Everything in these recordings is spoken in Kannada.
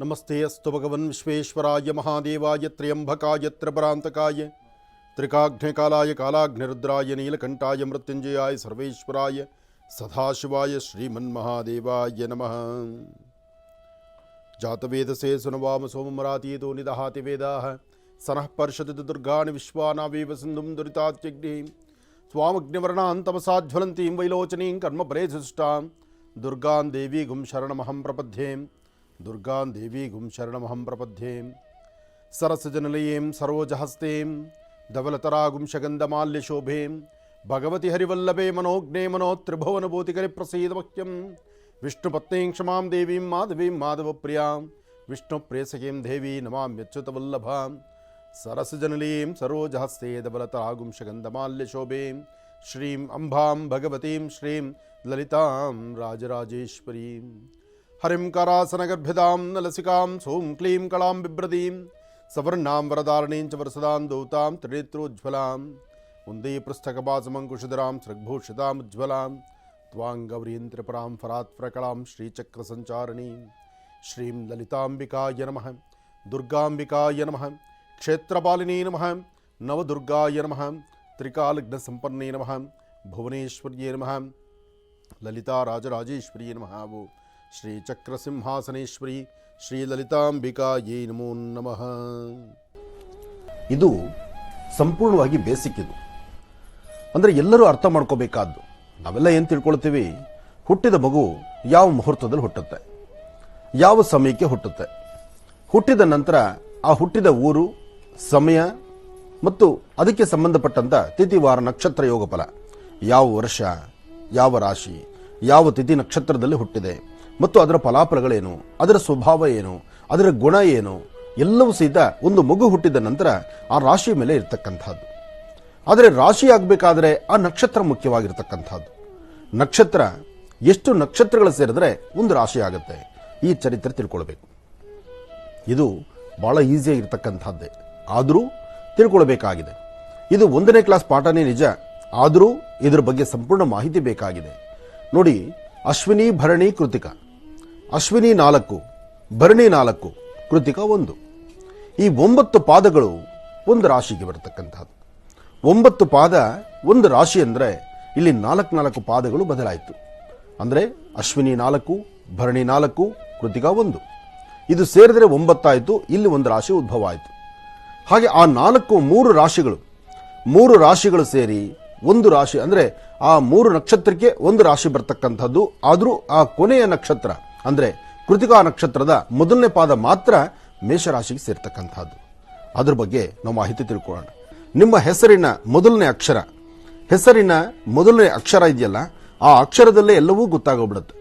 नमस्ते अस्तु भगवन् विश्वेश्वराय महादेवाय त्र्यंबकाय त्रिभ्रांतकाय त्रिकाघ्नकालाय कालाघ्निरुद्राय नीलकंठाय मृत्युंजयाय सर्वेश्वराय, सदाशिवाय श्रीमन्महादेवाय नमः। जातवेद से सुनवाम सोमराती तो निदहाति वेदाः, सनः पर्षति दुर्गाणि विश्वानावीव सिन्धुं दुरितात्यग्निं स्वामग्निवर्णां तमसाज्ज्वलन्तीं वैलोचनीं कर्मपरे सुष्टां दुर्गां देवीगुं शरणमहं प्रपद्ये। दुर्गा देवी गुम शरण हम प्रपद्ये सरसजनलयीं सरोजहस्तीं धवलतरा शगन्धमाल्यशोभें भगवती हरिवल्लभे मनोग्ने मनोत्रिभुवनभूतिकरिप्रसीदमह्यं विष्णुपत्नीं क्षमां देवीं प्रिया विष्णु प्रेसकी देवी नमाम्यच्युतवल्लभां सरसजनलीं सरोजहस्ते धवलतरागुं शगन्धमाल्यशोभें श्रीं अंबा भगवतीं श्रीं ललिता राजराजेश्वरी हरिं करासनगर्भिदां नलसिकां सों क्लीं कलां बिभ्रदीं सवर्णां वरदारणीं च वरसदां दूतां त्रिनेत्रोज्ज्वलां उन्दीपृष्ठकपासमङ्कुशधरां सृग्भूषितामुज्ज्वलां त्वां गौरीं त्रिपुरां फरात्प्रकलां श्रीचक्रसञ्चारिणीं, श्रीं ललिताम्बिकाय नमः, दुर्गाम्बिकाय नमः, क्षेत्रपालिनी नमः, नवदुर्गाय नमः त्रिकालघ्नसम्पन्ने नमः, भुवनेश्वर्ये नमः, ललिताराजराजेश्वर्ये नमः। वो ನಮಃ ಸಿಂಹಾಸನೇಶ್ವರಿ ಶ್ರೀ ಲಲಿತಾಂಬಿಕಾ ಶ್ರೀ ಲಲಿತಾಂಬಿಕಾಯೇ ನಮೋ ನಮಃ. ಇದು ಸಂಪೂರ್ಣವಾಗಿ ಬೇಸಿಕ್ ಇದು. ಅಂದರೆ ಎಲ್ಲರೂ ಅರ್ಥ ಮಾಡ್ಕೋಬೇಕಾದ್ದು. ನಾವೆಲ್ಲ ಏನು ತಿಳ್ಕೊಳ್ತೀವಿ? ಹುಟ್ಟಿದ ಮಗು ಯಾವ ಮುಹೂರ್ತದಲ್ಲಿ ಹುಟ್ಟುತ್ತೆ? ಯಾವ ಸಮಯಕ್ಕೆ ಹುಟ್ಟುತ್ತೆ? ಹುಟ್ಟಿದ ನಂತರ ಆ ಹುಟ್ಟಿದ ಊರು, ಸಮಯ ಮತ್ತು ಅದಕ್ಕೆ ಸಂಬಂಧಪಟ್ಟಂತ ತಿಥಿವಾರ ನಕ್ಷತ್ರ ಯೋಗ ಫಲ ಯಾವ ವರ್ಷ, ಯಾವ ರಾಶಿ, ಯಾವ ತಿಥಿ ನಕ್ಷತ್ರದಲ್ಲಿ ಹುಟ್ಟಿದೆ? ಮತ್ತು ಅದರ ಫಲಾಫಲಗಳೇನು? ಅದರ ಸ್ವಭಾವ ಏನು? ಅದರ ಗುಣ ಏನು? ಎಲ್ಲವೂ ಸಹಿತ ಒಂದು ಮಗು ಹುಟ್ಟಿದ ನಂತರ ಆ ರಾಶಿ ಮೇಲೆ ಇರತಕ್ಕಂಥದ್ದು. ಆದರೆ ರಾಶಿ ಆಗಬೇಕಾದ್ರೆ ಆ ನಕ್ಷತ್ರ ಮುಖ್ಯವಾಗಿರ್ತಕ್ಕಂಥದ್ದು. ನಕ್ಷತ್ರ, ಎಷ್ಟು ನಕ್ಷತ್ರಗಳು ಸೇರಿದ್ರೆ ಒಂದು ರಾಶಿ ಆಗುತ್ತೆ? ಈ ಚರಿತ್ರೆ ತಿಳ್ಕೊಳ್ಬೇಕು. ಇದು ಬಹಳ ಈಸಿಯಾಗಿರ್ತಕ್ಕಂಥದ್ದೇ ಆದರೂ ತಿಳ್ಕೊಳ್ಬೇಕಾಗಿದೆ. ಇದು ಒಂದನೇ ಕ್ಲಾಸ್ ಪಾಠನೇ ನಿಜ. ಆದರೂ ಇದರ ಬಗ್ಗೆ ಸಂಪೂರ್ಣ ಮಾಹಿತಿ ಬೇಕಾಗಿದೆ. ನೋಡಿ, ಅಶ್ವಿನಿ ಭರಣಿ ಕೃತಿಕ. ಅಶ್ವಿನಿ ನಾಲ್ಕು, ಭರಣಿ ನಾಲ್ಕು, ಕೃತಿಕ ಒಂದು. ಈ ಒಂಬತ್ತು ಪಾದಗಳು ಒಂದು ರಾಶಿಗೆ ಬರತಕ್ಕಂಥದ್ದು. ಒಂಬತ್ತು ಪಾದ ಒಂದು ರಾಶಿ ಅಂದರೆ ಇಲ್ಲಿ ನಾಲ್ಕು ನಾಲ್ಕು ಪಾದಗಳು ಬದಲಾಯಿತು. ಅಂದರೆ ಅಶ್ವಿನಿ ನಾಲ್ಕು, ಭರಣಿ ನಾಲ್ಕು, ಕೃತಿಕ ಒಂದು. ಇದು ಸೇರಿದರೆ ಒಂಬತ್ತಾಯಿತು, ಇಲ್ಲಿ ಒಂದು ರಾಶಿ ಉದ್ಭವ ಆಯಿತು. ಹಾಗೆ ಆ ನಾಲ್ಕು ಮೂರು ರಾಶಿಗಳು ಮೂರು ರಾಶಿಗಳು ಸೇರಿ ಒಂದು ರಾಶಿ ಅಂದರೆ ಆ ಮೂರು ನಕ್ಷತ್ರಕ್ಕೆ ಒಂದು ರಾಶಿ ಬರ್ತಕ್ಕಂಥದ್ದು. ಆದರೂ ಆ ಕೊನೆಯ ನಕ್ಷತ್ರ ಅಂದರೆ ಕೃತಿಕಾ ನಕ್ಷತ್ರದ ಮೊದಲನೇ ಪಾದ ಮಾತ್ರ ಮೇಷರಾಶಿಗೆ ಸೇರ್ತಕ್ಕಂಥದ್ದು. ಅದ್ರ ಬಗ್ಗೆ ನಾವು ಮಾಹಿತಿ ತಿಳ್ಕೊಳ್ಳೋಣ. ನಿಮ್ಮ ಹೆಸರಿನ ಮೊದಲನೇ ಅಕ್ಷರ. ಹೆಸರಿನ ಮೊದಲನೇ ಅಕ್ಷರ ಇದೆಯಲ್ಲ, ಆ ಅಕ್ಷರದಲ್ಲೇ ಎಲ್ಲವೂ ಗೊತ್ತಾಗೋಗ್ಬಿಡುತ್ತೆ.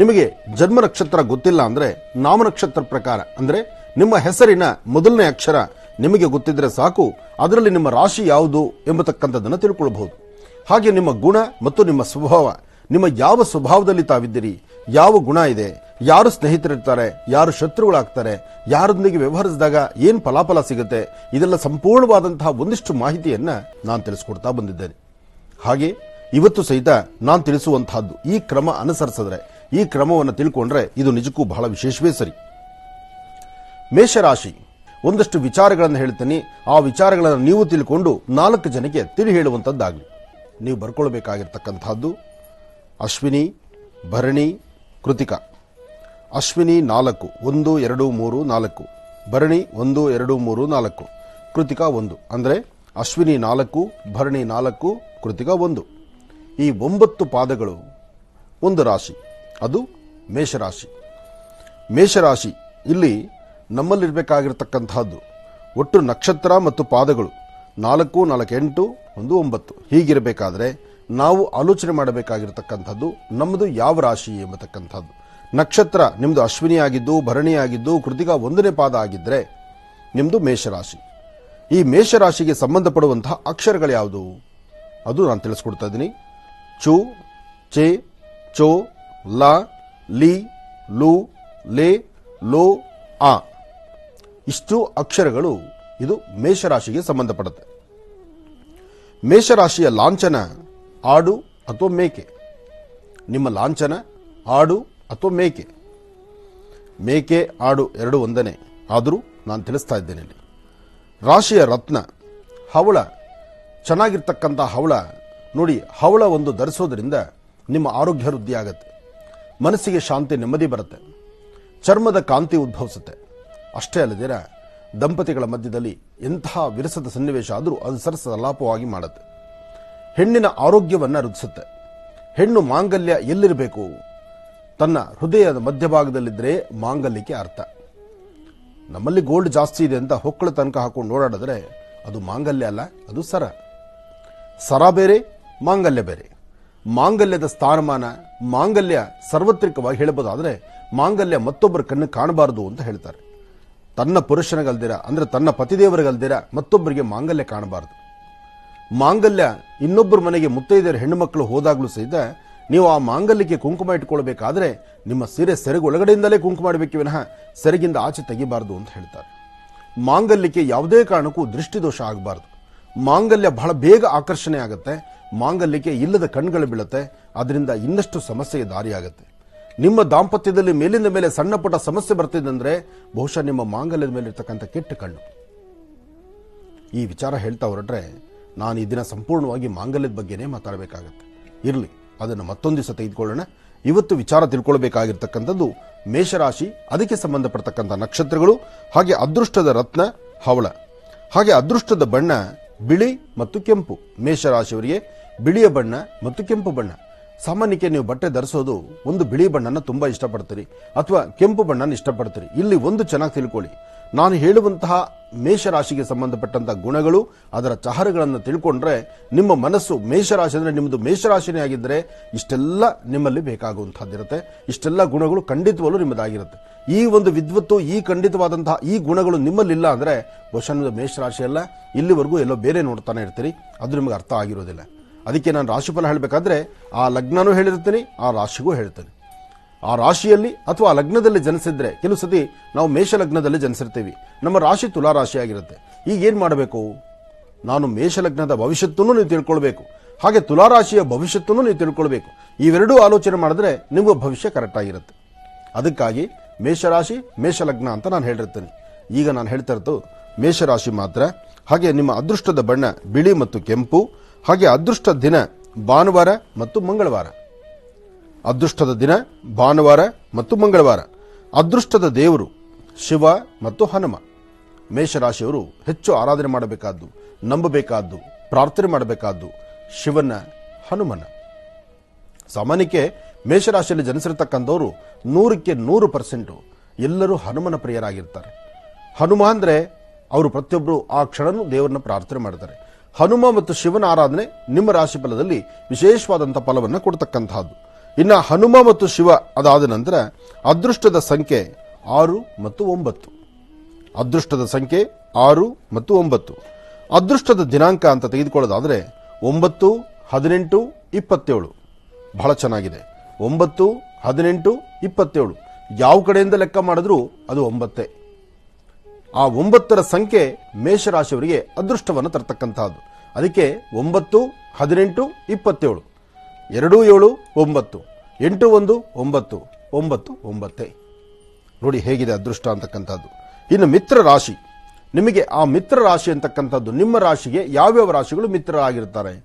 ನಿಮಗೆ ಜನ್ಮ ನಕ್ಷತ್ರ ಗೊತ್ತಿಲ್ಲ ಅಂದರೆ ನಾಮ ನಕ್ಷತ್ರ ಪ್ರಕಾರ, ಅಂದರೆ ನಿಮ್ಮ ಹೆಸರಿನ ಮೊದಲನೇ ಅಕ್ಷರ ನಿಮಗೆ ಗೊತ್ತಿದ್ರೆ ಸಾಕು, ಅದರಲ್ಲಿ ನಿಮ್ಮ ರಾಶಿ ಯಾವುದು ಎಂಬತಕ್ಕಂಥದ್ದನ್ನು ತಿಳ್ಕೊಳ್ಬಹುದು. ಹಾಗೆ ನಿಮ್ಮ ಗುಣ ಮತ್ತು ನಿಮ್ಮ ಸ್ವಭಾವ ನಿಮ್ಮ ಯಾವ ಸ್ವಭಾವದಲ್ಲಿ ತಾವಿದ್ದೀರಿ? ಯಾವ ಗುಣ ಇದೆ? ಯಾರು ಸ್ನೇಹಿತರಿರ್ತಾರೆ? ಯಾರು ಶತ್ರುಗಳಾಗ್ತಾರೆ? ಯಾರೊಂದಿಗೆ ವ್ಯವಹರಿಸಿದಾಗ ಏನು ಫಲಾಫಲ ಸಿಗುತ್ತೆ? ಇದೆಲ್ಲ ಸಂಪೂರ್ಣವಾದಂತಹ ಒಂದಿಷ್ಟು ಮಾಹಿತಿಯನ್ನ ನಾನು ತಿಳಿಸ್ಕೊಡ್ತಾ ಬಂದಿದ್ದೇನೆ. ಹಾಗೆ ಇವತ್ತು ಸಹಿತ ನಾನು ತಿಳಿಸುವಂತಹದ್ದು ಈ ಕ್ರಮ ಅನುಸರಿಸಿದ್ರೆ, ಈ ಕ್ರಮವನ್ನು ತಿಳ್ಕೊಂಡ್ರೆ ಇದು ನಿಜಕ್ಕೂ ಬಹಳ ವಿಶೇಷವೇ ಸರಿ. ಮೇಷರಾಶಿ, ಒಂದಷ್ಟು ವಿಚಾರಗಳನ್ನು ಹೇಳ್ತೀನಿ. ಆ ವಿಚಾರಗಳನ್ನು ನೀವು ತಿಳ್ಕೊಂಡು ನಾಲ್ಕು ಜನಕ್ಕೆ ತಿಳಿ ಹೇಳುವಂಥದ್ದಾಗಲಿ ನೀವು ಬರ್ಕೊಳ್ಬೇಕಾಗಿರ್ತಕ್ಕಂಥದ್ದು ಅಶ್ವಿನಿ, ಭರಣಿ, ಕೃತಿಕ. ಅಶ್ವಿನಿ ನಾಲ್ಕು, ಒಂದು, ಎರಡು, ಮೂರು, ನಾಲ್ಕು. ಭರಣಿ ಒಂದು, ಎರಡು, ಮೂರು, ನಾಲ್ಕು. ಕೃತಿಕ ಒಂದು. ಅಂದರೆ ಅಶ್ವಿನಿ ನಾಲ್ಕು, ಭರಣಿ ನಾಲ್ಕು, ಕೃತಿಕ ಒಂದು. ಈ ಒಂಬತ್ತು ಪಾದಗಳು ಒಂದು ರಾಶಿ. ಅದು ಮೇಷರಾಶಿ. ಮೇಷರಾಶಿ ಇಲ್ಲಿ ನಮ್ಮಲ್ಲಿರಬೇಕಾಗಿರ್ತಕ್ಕಂಥದ್ದು ಒಟ್ಟು ನಕ್ಷತ್ರ ಮತ್ತು ಪಾದಗಳು ನಾಲ್ಕು ನಾಲ್ಕು, ಎಂಟು, ಒಂದು, ಒಂಬತ್ತು. ಹೀಗಿರಬೇಕಾದ್ರೆ ನಾವು ಆಲೋಚನೆ ಮಾಡಬೇಕಾಗಿರ್ತಕ್ಕಂಥದ್ದು ನಮ್ಮದು ಯಾವ ರಾಶಿ ಎಂಬತಕ್ಕಂಥದ್ದು. ನಕ್ಷತ್ರ ನಿಮ್ಮದು ಅಶ್ವಿನಿ ಆಗಿದ್ದು ಭರಣಿ ಆಗಿದ್ದು ಕೃತಿಕ ಒಂದನೇ ಪಾದ ಆಗಿದ್ದರೆ ನಿಮ್ಮದು ಮೇಷರಾಶಿ. ಈ ಮೇಷರಾಶಿಗೆ ಸಂಬಂಧಪಡುವಂತಹ ಅಕ್ಷರಗಳು ಯಾವುದು? ಅದು ನಾನು ತಿಳಿಸ್ಕೊಡ್ತಾ ಇದ್ದೀನಿ. ಚು, ಚೆ, ಚೋ, ಲ, ಲಿ, ಲು, ಲೇ, ಲೋ, ಆ. ಇಷ್ಟು ಅಕ್ಷರಗಳು ಇದು ಮೇಷರಾಶಿಗೆ ಸಂಬಂಧಪಡುತ್ತೆ. ಮೇಷರಾಶಿಯ ಲಾಂಛನ ಆಡು ಅಥವಾ ಮೇಕೆ. ನಿಮ್ಮ ಲಾಂಛನ, ಆಡು ಅಥವಾ ಮೇಕೆ. ಮೇಕೆ, ಆಡು ಎರಡು ಒಂದನೇ. ಆದರೂ ನಾನು ತಿಳಿಸ್ತಾ ಇದ್ದೇನೆ ಇಲ್ಲಿ. ರಾಶಿಯ ರತ್ನ, ಹವಳ. ಚೆನ್ನಾಗಿರ್ತಕ್ಕಂಥ ಹವಳ, ನೋಡಿ, ಹವಳ ಒಂದು ಧರಿಸೋದ್ರಿಂದ ನಿಮ್ಮ ಆರೋಗ್ಯ ವೃದ್ಧಿ ಆಗುತ್ತೆ ಮನಸ್ಸಿಗೆ ಶಾಂತಿ ನೆಮ್ಮದಿ ಬರುತ್ತೆ. ಚರ್ಮದ ಕಾಂತಿ ಉದ್ಭವಿಸುತ್ತೆ. ಅಷ್ಟೇ ಅಲ್ಲದಿರ ದಂಪತಿಗಳ ಮಧ್ಯದಲ್ಲಿ ಎಂತಹ ವಿರಸದ ಸನ್ನಿವೇಶ ಆದರೂ ಅದು ಸರಸ ಲಾಪವಾಗಿ ಮಾಡುತ್ತೆ. ಹೆಣ್ಣಿನ ಆರೋಗ್ಯವನ್ನು ವೃದ್ಧಿಸುತ್ತೆ ಹೆಣ್ಣು ಮಾಂಗಲ್ಯ ಎಲ್ಲಿರಬೇಕು? ತನ್ನ ಹೃದಯದ ಮಧ್ಯಭಾಗದಲ್ಲಿದ್ದರೆ ಮಾಂಗಲ್ಯಕ್ಕೆ ಅರ್ಥ. ನಮ್ಮಲ್ಲಿ ಗೋಲ್ಡ್ ಜಾಸ್ತಿ ಇದೆ ಅಂತ ಹೊಕ್ಕಳ ತನಕ ಹಾಕೊಂಡು ಓಡಾಡಿದ್ರೆ ಅದು ಮಾಂಗಲ್ಯ ಅಲ್ಲ, ಅದು ಸರ. ಸರ ಬೇರೆ, ಮಾಂಗಲ್ಯ ಬೇರೆ. ಮಾಂಗಲ್ಯದ ಸ್ಥಾನಮಾನ ಮಾಂಗಲ್ಯ ಸಾರ್ವತ್ರಿಕವಾಗಿ ಹೇಳಬಹುದಾದ್ರೆ ಮಾಂಗಲ್ಯ ಮತ್ತೊಬ್ಬರ ಕಣ್ಣು ಕಾಣಬಾರದು ಅಂತ ಹೇಳ್ತಾರೆ. ತನ್ನ ಪುರುಷನಗಲ್ದಿರ, ಅಂದ್ರೆ ತನ್ನ ಪತಿದೇವರಿಗಲ್ದಿರ ಮತ್ತೊಬ್ಬರಿಗೆ ಮಾಂಗಲ್ಯ ಕಾಣಬಾರದು. ಮಾಂಗಲ್ಯ ಇನ್ನೊಬ್ಬರ ಮನೆಗೆ ಮುತ್ತೈದೆಯರ ಹೆಣ್ಣು ಮಕ್ಕಳು ಹೋದಾಗಲೂ ಸಹಿತ ನೀವು ಆ ಮಾಂಗಲ್ಯಕ್ಕೆ ಕುಂಕುಮ ಇಟ್ಕೊಳ್ಬೇಕಾದ್ರೆ ನಿಮ್ಮ ಸೀರೆ ಸೆರಗು ಒಳಗಡೆಯಿಂದಲೇ ಕುಂಕುಮ ಮಾಡಬೇಕು ವಿನಃ ಸೆರಗಿಂದ ಆಚೆ ತೆಗಿಬಾರದು ಅಂತ ಹೇಳ್ತಾರೆ. ಮಾಂಗಲ್ಯಕ್ಕೆ ಯಾವುದೇ ಕಾರಣಕ್ಕೂ ದೃಷ್ಟಿದೋಷ ಆಗಬಾರದು. ಮಾಂಗಲ್ಯ ಬಹಳ ಬೇಗ ಆಕರ್ಷಣೆ ಆಗುತ್ತೆ. ಮಾಂಗಲ್ಯಕ್ಕೆ ಇಲ್ಲದ ಕಣ್ಗಳು ಬೀಳುತ್ತೆ. ಅದರಿಂದ ಇನ್ನಷ್ಟು ಸಮಸ್ಯೆಗೆ ದಾರಿಯಾಗುತ್ತೆ. ನಿಮ್ಮ ದಾಂಪತ್ಯದಲ್ಲಿ ಮೇಲಿಂದ ಮೇಲೆ ಸಣ್ಣ ಪುಟ್ಟ ಸಮಸ್ಯೆ ಬರ್ತಿದೆ ಅಂದರೆ ಬಹುಶಃ ನಿಮ್ಮ ಮಾಂಗಲ್ಯದ ಮೇಲೆ ಇರ್ತಕ್ಕಂಥ ಕೆಟ್ಟ ಕಣ್ಣು. ಈ ವಿಚಾರ ಹೇಳ್ತಾ ಹೊರಟ್ರೆ ನಾನು ಈ ದಿನ ಸಂಪೂರ್ಣವಾಗಿ ಮಾಂಗಲ್ಯದ ಬಗ್ಗೆನೇ ಮಾತಾಡಬೇಕಾಗತ್ತೆ. ಇರಲಿ, ಅದನ್ನು ಮತ್ತೊಂದು ದಿವಸ ತೆಗೆದುಕೊಳ್ಳೋಣ. ಇವತ್ತು ವಿಚಾರ ತಿಳ್ಕೊಳ್ಬೇಕಾಗಿರ್ತಕ್ಕಂಥದ್ದು ಮೇಷರಾಶಿ, ಅದಕ್ಕೆ ಸಂಬಂಧಪಡ್ತಕ್ಕಂಥ ನಕ್ಷತ್ರಗಳು, ಹಾಗೆ ಅದೃಷ್ಟದ ರತ್ನ, ಹವಳ. ಹಾಗೆ ಅದೃಷ್ಟದ ಬಣ್ಣ, ಬಿಳಿ ಮತ್ತು ಕೆಂಪು. ಮೇಷರಾಶಿಯವರಿಗೆ ಬಿಳಿಯ ಬಣ್ಣ ಮತ್ತು ಕೆಂಪು ಬಣ್ಣ. ಸಾಮಾನ್ಯಕ್ಕೆ ನೀವು ಬಟ್ಟೆ ಧರಿಸೋದು ಒಂದು ಬಿಳಿ ಬಣ್ಣನ ತುಂಬಾ ಇಷ್ಟಪಡ್ತೀರಿ, ಅಥವಾ ಕೆಂಪು ಬಣ್ಣನ ಇಷ್ಟಪಡ್ತೀರಿ. ಇಲ್ಲಿ ಒಂದು ಚೆನ್ನಾಗಿ ತಿಳ್ಕೊಳ್ಳಿ. ನಾನು ಹೇಳುವಂತಹ ಮೇಷರಾಶಿಗೆ ಸಂಬಂಧಪಟ್ಟಂತಹ ಗುಣಗಳು, ಅದರ ಚಹರಗಳನ್ನು ತಿಳ್ಕೊಂಡ್ರೆ ನಿಮ್ಮ ಮನಸ್ಸು ಮೇಷರಾಶಿ ಅಂದರೆ ನಿಮ್ಮದು ಮೇಷರಾಶಿನೇ ಆಗಿದ್ದರೆ ಇಷ್ಟೆಲ್ಲ ನಿಮ್ಮಲ್ಲಿ ಬೇಕಾಗುವಂತಹದ್ದಿರುತ್ತೆ ಇಷ್ಟೆಲ್ಲ ಗುಣಗಳು ಖಂಡಿತವಲ್ಲೂ ನಿಮ್ಮದಾಗಿರುತ್ತೆ. ಈ ಒಂದು ವಿದ್ವತ್ತು, ಈ ಖಂಡಿತವಾದಂತಹ ಈ ಗುಣಗಳು ನಿಮ್ಮಲ್ಲಿಲ್ಲ ಅಂದರೆ ಮೇಷ ಮೇಷರಾಶಿ ಅಲ್ಲ. ಇಲ್ಲಿವರೆಗೂ ಎಲ್ಲೋ ಬೇರೆ ನೋಡ್ತಾನೆ ಇರ್ತೀರಿ. ಅದು ನಿಮಗೆ ಅರ್ಥ ಆಗಿರೋದಿಲ್ಲ. ಅದಕ್ಕೆ ನಾನು ರಾಶಿಫಲ ಹೇಳಬೇಕಾದ್ರೆ, ಆ ಲಗ್ನನೂ ಹೇಳಿರ್ತೀನಿ, ಆ ರಾಶಿಗೂ ಹೇಳ್ತೇನೆ. ಆ ರಾಶಿಯಲ್ಲಿ ಅಥವಾ ಆ ಲಗ್ನದಲ್ಲಿ ಜನಿಸಿದ್ರೆ ಕೆಲವು ಸತಿ ನಾವು ಮೇಷ ಲಗ್ನದಲ್ಲಿ ಜನಿಸಿರ್ತೀವಿ. ನಮ್ಮ ರಾಶಿ ತುಲಾ ರಾಶಿ ಆಗಿರುತ್ತೆ ಈಗ ಏನು ಮಾಡಬೇಕು? ನಾನು ಮೇಷ ಲಗ್ನದ ಭವಿಷ್ಯತ್ತನ್ನು ನೀವು ತಿಳ್ಕೊಳ್ಬೇಕು. ಹಾಗೆ ತುಲಾ ರಾಶಿಯ ಭವಿಷ್ಯತ್ತನ್ನು ನೀವು ತಿಳ್ಕೊಳ್ಬೇಕು. ಇವೆರಡೂ ಆಲೋಚನೆ ಮಾಡಿದ್ರೆ ನಿಮ್ಮ ಭವಿಷ್ಯ ಕರೆಕ್ಟ್ ಆಗಿರುತ್ತೆ. ಅದಕ್ಕಾಗಿ ಮೇಷರಾಶಿ, ಮೇಷಲಗ್ನ ಅಂತ ನಾನು ಹೇಳಿರ್ತೇನೆ. ಈಗ ನಾನು ಹೇಳ್ತಾ ಇರೋದು ಮೇಷರಾಶಿ ಮಾತ್ರ. ಹಾಗೆ ನಿಮ್ಮ ಅದೃಷ್ಟದ ಬಣ್ಣ ಬಿಳಿ ಮತ್ತು ಕೆಂಪು. ಹಾಗೆ ಅದೃಷ್ಟ ದಿನ ಭಾನುವಾರ ಮತ್ತು ಮಂಗಳವಾರ. ಅದೃಷ್ಟದ ದಿನ ಭಾನುವಾರ ಮತ್ತು ಮಂಗಳವಾರ. ಅದೃಷ್ಟದ ದೇವರು ಶಿವ ಮತ್ತು ಹನುಮ. ಮೇಷರಾಶಿಯವರು ಹೆಚ್ಚು ಆರಾಧನೆ ಮಾಡಬೇಕಾದ್ದು, ನಂಬಬೇಕಾದ್ದು, ಪ್ರಾರ್ಥನೆ ಮಾಡಬೇಕಾದ್ದು ಶಿವನ, ಹನುಮನ. ಸಾಮಾನ್ಯಕ್ಕೆ ಮೇಷರಾಶಿಯಲ್ಲಿ ಜನಿಸಿರ್ತಕ್ಕಂಥವ್ರು ನೂರಕ್ಕೆ ನೂರು ಪರ್ಸೆಂಟು ಎಲ್ಲರೂ ಹನುಮನ ಪ್ರಿಯರಾಗಿರ್ತಾರೆ. ಹನುಮ ಅಂದರೆ ಅವರು ಪ್ರತಿಯೊಬ್ಬರು ಆ ಕ್ಷಣನೂ ದೇವರನ್ನ ಪ್ರಾರ್ಥನೆ ಮಾಡ್ತಾರೆ. ಹನುಮ ಮತ್ತು ಶಿವನ ಆರಾಧನೆ ನಿಮ್ಮ ರಾಶಿ ಫಲದಲ್ಲಿ ವಿಶೇಷವಾದಂಥ ಫಲವನ್ನು ಕೊಡ್ತಕ್ಕಂತಹದ್ದು ಇನ್ನು ಹನುಮ ಮತ್ತು ಶಿವ ಅದಾದ ನಂತರ ಅದೃಷ್ಟದ ಸಂಖ್ಯೆ ಆರು ಮತ್ತು ಒಂಬತ್ತು. ಅದೃಷ್ಟದ ಸಂಖ್ಯೆ ಆರು ಮತ್ತು ಒಂಬತ್ತು. ಅದೃಷ್ಟದ ದಿನಾಂಕ ಅಂತ ತೆಗೆದುಕೊಳ್ಳೋದಾದರೆ ಒಂಬತ್ತು, ಹದಿನೆಂಟು, ಇಪ್ಪತ್ತೇಳು. ಬಹಳ ಚೆನ್ನಾಗಿದೆ. ಒಂಬತ್ತು, ಹದಿನೆಂಟು, ಇಪ್ಪತ್ತೇಳು. ಯಾವ ಕಡೆಯಿಂದ ಲೆಕ್ಕ ಮಾಡಿದ್ರೂ ಅದು ಒಂಬತ್ತೇ. ಆ ಒಂಬತ್ತರ ಸಂಖ್ಯೆ ಮೇಷರಾಶಿಯವರಿಗೆ ಅದೃಷ್ಟವನ್ನು ತರತಕ್ಕಂತಹದ್ದು. ಅದಕ್ಕೆ ಒಂಬತ್ತು, ಹದಿನೆಂಟು, ಇಪ್ಪತ್ತೇಳು. ಎರಡು ಏಳು, ಒಂಬತ್ತು. ಎಂಟು ಒಂದು, ಒಂಬತ್ತು ಒಂಬತ್ತು, ಒಂಬತ್ತೇ. ನೋಡಿ ಹೇಗಿದೆ ಅದೃಷ್ಟ ಅಂತಕ್ಕಂಥದ್ದು. ಇನ್ನು ಮಿತ್ರ ರಾಶಿ. ನಿಮಗೆ ಆ ಮಿತ್ರ ರಾಶಿ ಅಂತಕ್ಕಂಥದ್ದು, ನಿಮ್ಮ ರಾಶಿಗೆ ಯಾವ್ಯಾವ ರಾಶಿಗಳು ಮಿತ್ರರಾಗಿರ್ತಾರೆ?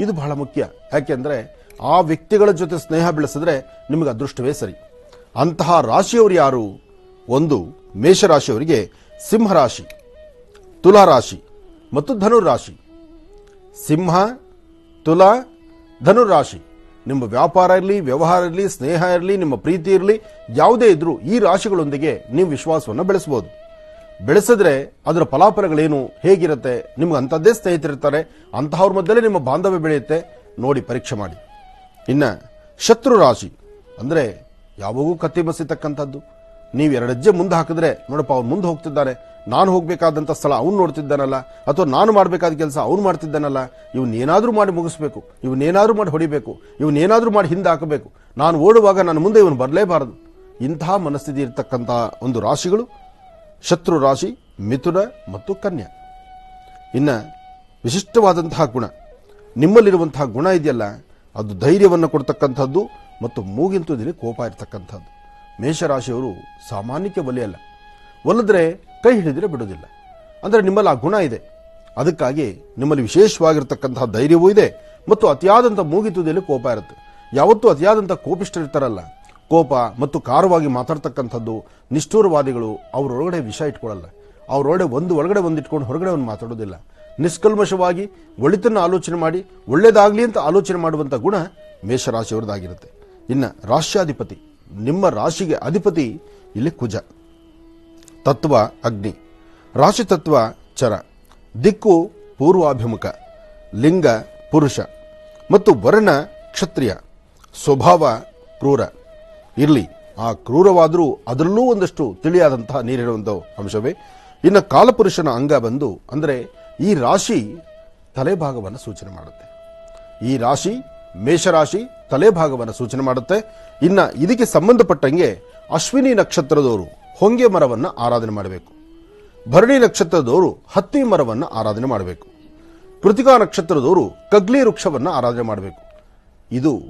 ಇದು ಬಹಳ ಮುಖ್ಯ. ಯಾಕೆಂದರೆ ಆ ವ್ಯಕ್ತಿಗಳ ಜೊತೆ ಸ್ನೇಹ ಬೆಳೆಸಿದ್ರೆ ನಿಮಗೆ ಅದೃಷ್ಟವೇ ಸರಿ. ಅಂತಹ ರಾಶಿಯವರು ಯಾರು? ಒಂದು, ಮೇಷರಾಶಿಯವರಿಗೆ ಸಿಂಹರಾಶಿ ತುಲಾ ರಾಶಿ ಮತ್ತು ಧನುರಾಶಿ ಸಿಂಹ, ತುಲಾ ಧನುರಾಶಿ ನಿಮ್ಮ ವ್ಯಾಪಾರ ಇರಲಿ, ವ್ಯವಹಾರ ಇರಲಿ, ಸ್ನೇಹ ಇರಲಿ, ನಿಮ್ಮ ಪ್ರೀತಿ ಇರಲಿ, ಯಾವುದೇ ಇದ್ರೂ ಈ ರಾಶಿಗಳೊಂದಿಗೆ ನೀವು ವಿಶ್ವಾಸವನ್ನು ಬೆಳೆಸಬಹುದು ಬೆಳೆಸಿದ್ರೆ ಅದರ ಫಲಾಫಲಗಳೇನು, ಹೇಗಿರುತ್ತೆ, ನಿಮ್ಗೆ ಅಂಥದ್ದೇ ಸ್ನೇಹಿತರಿರ್ತಾರೆ, ಅಂತಹವ್ರ ಮಧ್ಯಲೇ ನಿಮ್ಮ ಬಾಂಧವ್ಯ ಬೆಳೆಯುತ್ತೆ, ನೋಡಿ ಪರೀಕ್ಷೆ ಮಾಡಿ. ಇನ್ನ ಶತ್ರು ರಾಶಿ, ಅಂದ್ರೆ ಯಾವಾಗೂ ಕತ್ತಿ ಬಸಿತಕ್ಕಂಥದ್ದು ನೀವು ಎರಡಜ್ಜೆ ಮುಂದೆ ಹಾಕಿದ್ರೆ, ನೋಡಪ್ಪ, ಅವ್ರು ಮುಂದೆ ಹೋಗ್ತಿದ್ದಾನೆ ನಾನು ಹೋಗಬೇಕಾದಂಥ ಸ್ಥಳ ಅವ್ನು ನೋಡ್ತಿದ್ದಾನಲ್ಲ, ಅಥವಾ ನಾನು ಮಾಡಬೇಕಾದ ಕೆಲಸ ಅವ್ನು ಮಾಡ್ತಿದ್ದಾನಲ್ಲ ಇವನ್ನೇನಾದರೂ ಮಾಡಿ ಮುಗಿಸ್ಬೇಕು ಇವನ್ನೇನಾದರೂ ಮಾಡಿ ಹೊಡಿಬೇಕು ಇವನ್ನೇನಾದರೂ ಮಾಡಿ ಹಿಂದೆ ಹಾಕಬೇಕು. ನಾನು ಓಡುವಾಗ ನನ್ನ ಮುಂದೆ ಇವನು ಬರಲೇಬಾರದು. ಇಂತಹ ಮನಸ್ಥಿತಿ ಇರತಕ್ಕಂತಹ ಒಂದು ರಾಶಿಗಳು ಶತ್ರು ರಾಶಿ, ಮಿಥುನ ಮತ್ತು ಕನ್ಯಾ. ಇನ್ನು ವಿಶಿಷ್ಟವಾದಂತಹ ಗುಣ. ನಿಮ್ಮಲ್ಲಿರುವಂತಹ ಗುಣ ಇದೆಯಲ್ಲ, ಅದು ಧೈರ್ಯವನ್ನು ಕೊಡ್ತಕ್ಕಂಥದ್ದು ಮತ್ತು ಮೂಗಿನ ಕೋಪ ಇರತಕ್ಕಂಥದ್ದು. ಮೇಷರಾಶಿಯವರು ಸಾಮಾನ್ಯಕ್ಕೆ ಒಲಿಯಲ್ಲ. ಒಲಿದ್ರೆ ಕೈ ಹಿಡಿದ್ರೆ ಬಿಡೋದಿಲ್ಲ ಅಂದರೆ ನಿಮ್ಮಲ್ಲಿ ಆ ಗುಣ ಇದೆ. ಅದಕ್ಕಾಗಿ ನಿಮ್ಮಲ್ಲಿ ವಿಶೇಷವಾಗಿರ್ತಕ್ಕಂತಹ ಧೈರ್ಯವೂ ಇದೆ ಮತ್ತು ಅತಿಯಾದಂಥ ಮೂಗಿತುದಿಯಲ್ಲಿ ಕೋಪ ಇರುತ್ತೆ. ಯಾವತ್ತೂ ಅತಿಯಾದಂಥ ಕೋಪಿಷ್ಟರಿರ್ತಾರಲ್ಲ ಕೋಪ ಮತ್ತು ಕಾರವಾಗಿ ಮಾತಾಡ್ತಕ್ಕಂಥದ್ದು ನಿಷ್ಠೂರವಾದಿಗಳು ಅವರೊಳಗಡೆ ವಿಷ ಇಟ್ಕೊಳ್ಳಲ್ಲ. ಅವರೊಳಗಡೆ ಒಂದು ಒಳಗಡೆ ಒಂದು ಇಟ್ಕೊಂಡು ಹೊರಗಡೆ ಒಂದು ಮಾತಾಡೋದಿಲ್ಲ. ನಿಷ್ಕಲ್ಮಶವಾಗಿ ಒಳಿತನ್ನು ಆಲೋಚನೆ ಮಾಡಿ, ಒಳ್ಳೇದಾಗಲಿ ಅಂತ ಆಲೋಚನೆ ಮಾಡುವಂಥ ಗುಣ ಮೇಷರಾಶಿಯವರದಾಗಿರುತ್ತೆ. ಇನ್ನು ರಾಶ್ಯಾಧಿಪತಿ ನಿಮ್ಮ ರಾಶಿಗೆ ಅಧಿಪತಿ ಇಲ್ಲಿ ಕುಜ. ತತ್ವ ಅಗ್ನಿ, ರಾಶಿ ತತ್ವ ಚರ, ದಿಕ್ಕು ಪೂರ್ವಾಭಿಮುಖ, ಲಿಂಗ ಪುರುಷ ಮತ್ತು ವರ್ಣ ಕ್ಷತ್ರಿಯ, ಸ್ವಭಾವ ಕ್ರೂರ. ಇರಲಿ, ಆ ಕ್ರೂರವಾದರೂ ಅದರಲ್ಲೂ ಒಂದಷ್ಟು ತಿಳಿಯಾದಂತಹ ನೀರಿರುವಂಥ ಅಂಶವೇ. ಇನ್ನು ಕಾಲಪುರುಷನ ಅಂಗ ಬಂದು, ಅಂದರೆ ಈ ರಾಶಿ ತಲೆಭಾಗವನ್ನು ಸೂಚನೆ ಮಾಡುತ್ತೆ. ಈ ರಾಶಿ ಮೇಷರಾಶಿ ತಲೆಭಾಗವನ್ನು ಸೂಚನೆ ಮಾಡುತ್ತೆ. ಇನ್ನು ಇದಕ್ಕೆ ಸಂಬಂಧಪಟ್ಟಂಗೆ ಅಶ್ವಿನಿ ನಕ್ಷತ್ರದವರು ಹೊಂಗೆ ಮರವನ್ನು ಆರಾಧನೆ ಮಾಡಬೇಕು. ಭರಣಿ ನಕ್ಷತ್ರದವರು ಹತ್ತಿ ಮರವನ್ನು ಆರಾಧನೆ ಮಾಡಬೇಕು. ಕೃತಿಕಾ ನಕ್ಷತ್ರದವರು ಕಗ್ಲಿ ವೃಕ್ಷವನ್ನು ಆರಾಧನೆ ಮಾಡಬೇಕು. ಇದು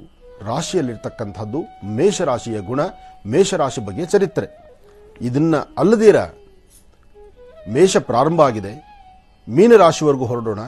ರಾಶಿಯಲ್ಲಿರ್ತಕ್ಕಂಥದ್ದು ಮೇಷರಾಶಿಯ ಗುಣ, ಮೇಷರಾಶಿ ಬಗ್ಗೆ ಚರಿತ್ರೆ. ಇದನ್ನು ಅಲ್ಲದಿರ ಮೇಷ ಪ್ರಾರಂಭ ಆಗಿದೆ. ಮೀನರಾಶಿವರೆಗೂ ಹೊರಡೋಣ.